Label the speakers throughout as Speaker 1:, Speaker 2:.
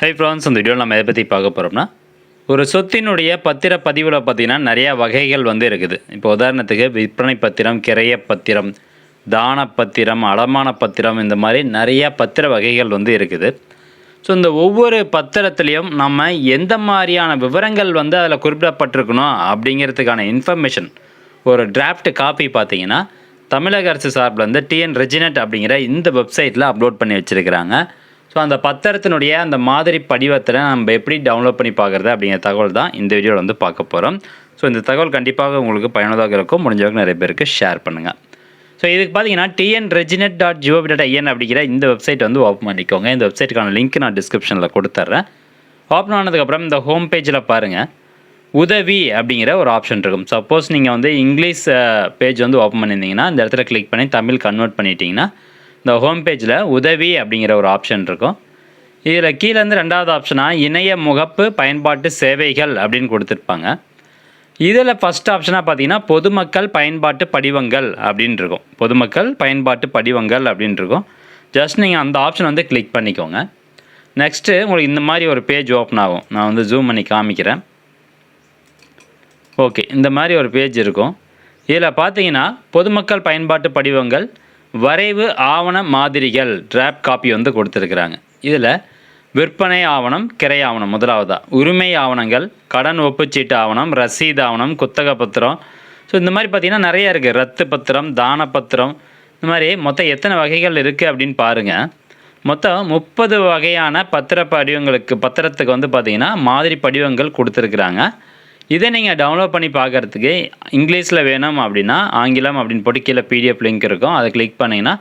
Speaker 1: High France இந்த வீடியோவில் நம்ம எதை பற்றி பார்க்க போகிறோம்னா ஒரு சொத்தினுடைய பத்திர பதிவில் பார்த்தீங்கன்னா நிறையா வகைகள் வந்து இருக்குது. இப்போ உதாரணத்துக்கு விற்பனை பத்திரம் கிரைய பத்திரம் தான பத்திரம் அடமான பத்திரம் இந்த மாதிரி நிறைய பத்திர வகைகள் வந்து இருக்குது. ஸோ இந்த ஒவ்வொரு பத்திரத்துலேயும் நம்ம எந்த மாதிரியான விவரங்கள் வந்து அதில் குறிப்பிடப்பட்டிருக்கணும் அப்படிங்கிறதுக்கான இன்ஃபர்மேஷன் ஒரு டிராஃப்ட் காப்பி பார்த்தீங்கன்னா தமிழக அரசு சார்பில் வந்து டிஎன் ரெஜினட் அப்படிங்கிற இந்த வெப்சைட்டில் அப்லோட் பண்ணி வச்சுருக்கிறாங்க. ஸோ அந்த பத்திரத்தினுடைய அந்த மாதிரி படிவத்தில் நம்ம எப்படி டவுன்லோட் பண்ணி பார்க்குறது அப்படிங்கிற தகவல் தான் இந்த வீடியோவில் வந்து பார்க்க போகிறோம் ஸோ இந்த தகவல் கண்டிப்பாக உங்களுக்கு பயனுள்ளதாக இருக்கும். முடிஞ்சவங்க நிறைய பேருக்கு ஷேர் பண்ணுங்கள் ஸோ இதுக்கு பார்த்தீங்கன்னா TN reginet dot GOV dot IN அப்படிங்கிற இந்த வெப்சைட் வந்து ஓப்பன் பண்ணிக்கோங்க. இந்த வெப்சைட்டுக்கான லிங்க் நான் டிஸ்கிரிப்ஷனில் கொடுத்துட்றேன். ஓப்பன் ஆனதுக்கப்புறம் இந்த ஹோம் பேஜில் பாருங்கள் உதவி அப்படிங்கிற ஒரு ஆப்ஷன் இருக்கும். சப்போஸ் நீங்கள் வந்து இங்கிலீஷ் பேஜ் வந்து ஓப்பன் பண்ணியிருந்தீங்கன்னா இந்த இடத்துல கிளிக் பண்ணி தமிழ் கன்வெர்ட் பண்ணிட்டீங்கன்னா இந்த ஹோம் பேஜில் உதவி அப்படிங்கிற ஒரு ஆப்ஷன் இருக்கும். இதில் கீழேருந்து ரெண்டாவது ஆப்ஷனாக இணைய முகப்பு பயன்பாட்டு சேவைகள் அப்படின்னு கொடுத்துருப்பாங்க. இதில் ஃபஸ்ட் ஆப்ஷனாக பார்த்தீங்கன்னா பொதுமக்கள் பயன்பாட்டு படிவங்கள் அப்படின்னு இருக்கும். பொதுமக்கள் பயன்பாட்டு படிவங்கள் அப்படின்னு இருக்கும். ஜஸ்ட் நீங்கள் அந்த ஆப்ஷன் வந்து கிளிக் பண்ணிக்கோங்க. நெக்ஸ்ட்டு உங்களுக்கு இந்த மாதிரி ஒரு பேஜ் ஓப்பன் ஆகும். நான் வந்து ஜூம் பண்ணி காமிக்கிறேன். ஓகே இந்த மாதிரி ஒரு பேஜ் இருக்கும். இதில் பார்த்தீங்கன்னா பொதுமக்கள் பயன்பாட்டு படிவங்கள் வரைவு ஆவண மாதிரிகள் டிராப் காப்பி வந்து கொடுத்துருக்குறாங்க. இதில் விற்பனை ஆவணம் கிரை ஆவணம் முதலாவதா. உரிமை ஆவணங்கள் கடன் ஒப்புச்சீட்டு ஆவணம் ரசீது ஆவணம் குத்தக பத்திரம். ஸோ இந்த மாதிரி பார்த்திங்கன்னா நிறைய இருக்குது ரத்து பத்திரம் தான பத்திரம் இந்த மாதிரி மொத்தம் எத்தனை வகைகள் இருக்குது அப்படின்னு பாருங்கள் மொத்தம் முப்பது வகையான பத்திர படிவங்களுக்கு பத்திரத்துக்கு வந்து பார்த்திங்கன்னா மாதிரி படிவங்கள் கொடுத்துருக்குறாங்க. இதை நீங்கள் டவுன்லோட் பண்ணி பார்க்குறதுக்கு இங்கிலீஷில் வேணும் அப்படின்னா ஆங்கிலம் அப்படின்னு போட்டு கீழே பிடிஎஃப் லிங்க் இருக்கும். அதை கிளிக் பண்ணிங்கன்னா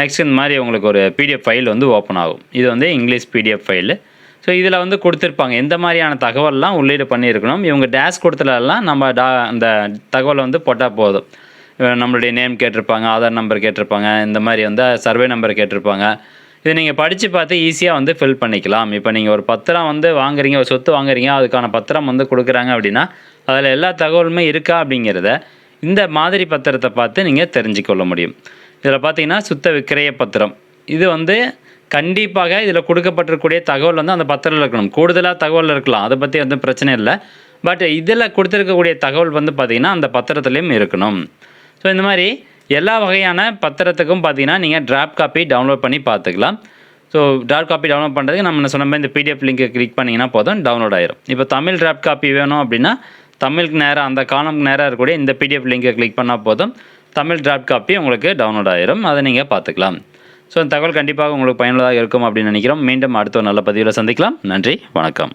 Speaker 1: நெக்ஸ்ட் இந்த மாதிரி உங்களுக்கு ஒரு பிடிஎஃப் ஃபைல் வந்து ஓப்பன் ஆகும். இது வந்து இங்கிலீஷ் பிடிஎஃப் ஃபைலு ஸோ இதில் வந்து கொடுத்துருப்பாங்க. எந்த மாதிரியான தகவல்லாம் உள்ளீடு பண்ணியிருக்கணும்? இவங்க டேஷ் கொடுத்துலலாம் நம்ம டா அந்த தகவலை வந்து போட்டால் போதும். நம்மளுடைய நேம் கேட்டிருப்பாங்க ஆதார் நம்பர் கேட்டிருப்பாங்க இந்த மாதிரி வந்து சர்வே நம்பர் கேட்டிருப்பாங்க. இதை நீங்கள் படித்து பார்த்து ஈஸியாக வந்து ஃபில் பண்ணிக்கலாம். இப்போ நீங்கள் ஒரு பத்திரம் வந்து வாங்குறீங்க ஒரு சொத்து வாங்குறீங்க அதுக்கான பத்திரம் வந்து கொடுக்குறாங்க அப்படின்னா அதில் எல்லா தகவலுமே இருக்கா அப்படிங்கிறத இந்த மாதிரி பத்திரத்தை பார்த்து நீங்கள் தெரிஞ்சுக்கொள்ள முடியும். இதில் பார்த்தீங்கன்னா சுத்த விக்கிரய பத்திரம். இது வந்து கண்டிப்பாக இதில் கொடுக்கப்பட்டிருக்கக்கூடிய தகவல் வந்து அந்த பத்திரம் இருக்கணும். கூடுதலாக தகவல் இருக்கலாம். அதை பற்றி வந்து பிரச்சனை இல்லை. பட் இதில் கொடுத்துருக்கக்கூடிய தகவல் வந்து பார்த்திங்கன்னா அந்த பத்திரத்துலேயும் இருக்கணும். ஸோ இந்த மாதிரி எல்லா வகையான பத்திரத்துக்கும் பார்த்தீங்கன்னா நீங்கள் டிராப் காப்பி டவுன்லோட் பண்ணி பார்த்துக்கலாம். ஸோ டிராப் காப்பி டவுன்லோட் பண்ணுறதுக்கு நம்ம சொன்ன மாதிரி இந்த பிடிஎஃப் லிங்க்கை கிளிக் பண்ணிங்கன்னா போதும் டவுன்லோட் ஆயிரும். இப்போ தமிழ் டிராப் காப்பி வேணும் அப்படின்னா தமிழுக்கு நேராக அந்த காலம் நேராக இருக்கக்கூடிய இந்த பிடிஎஃப் லிங்கை கிளிக் பண்ணால் போதும் தமிழ் டிராப் காப்பி உங்களுக்கு டவுன்லோட் ஆயிரும். அதை நீங்கள் பார்த்துக்கலாம். ஸோ இந்த தகவல் கண்டிப்பாக உங்களுக்கு பயனுள்ளதாக இருக்கும் அப்படின்னு நினைக்கிறோம். மீண்டும் அடுத்த நல்ல பதிவில் சந்திக்கலாம். நன்றி வணக்கம்.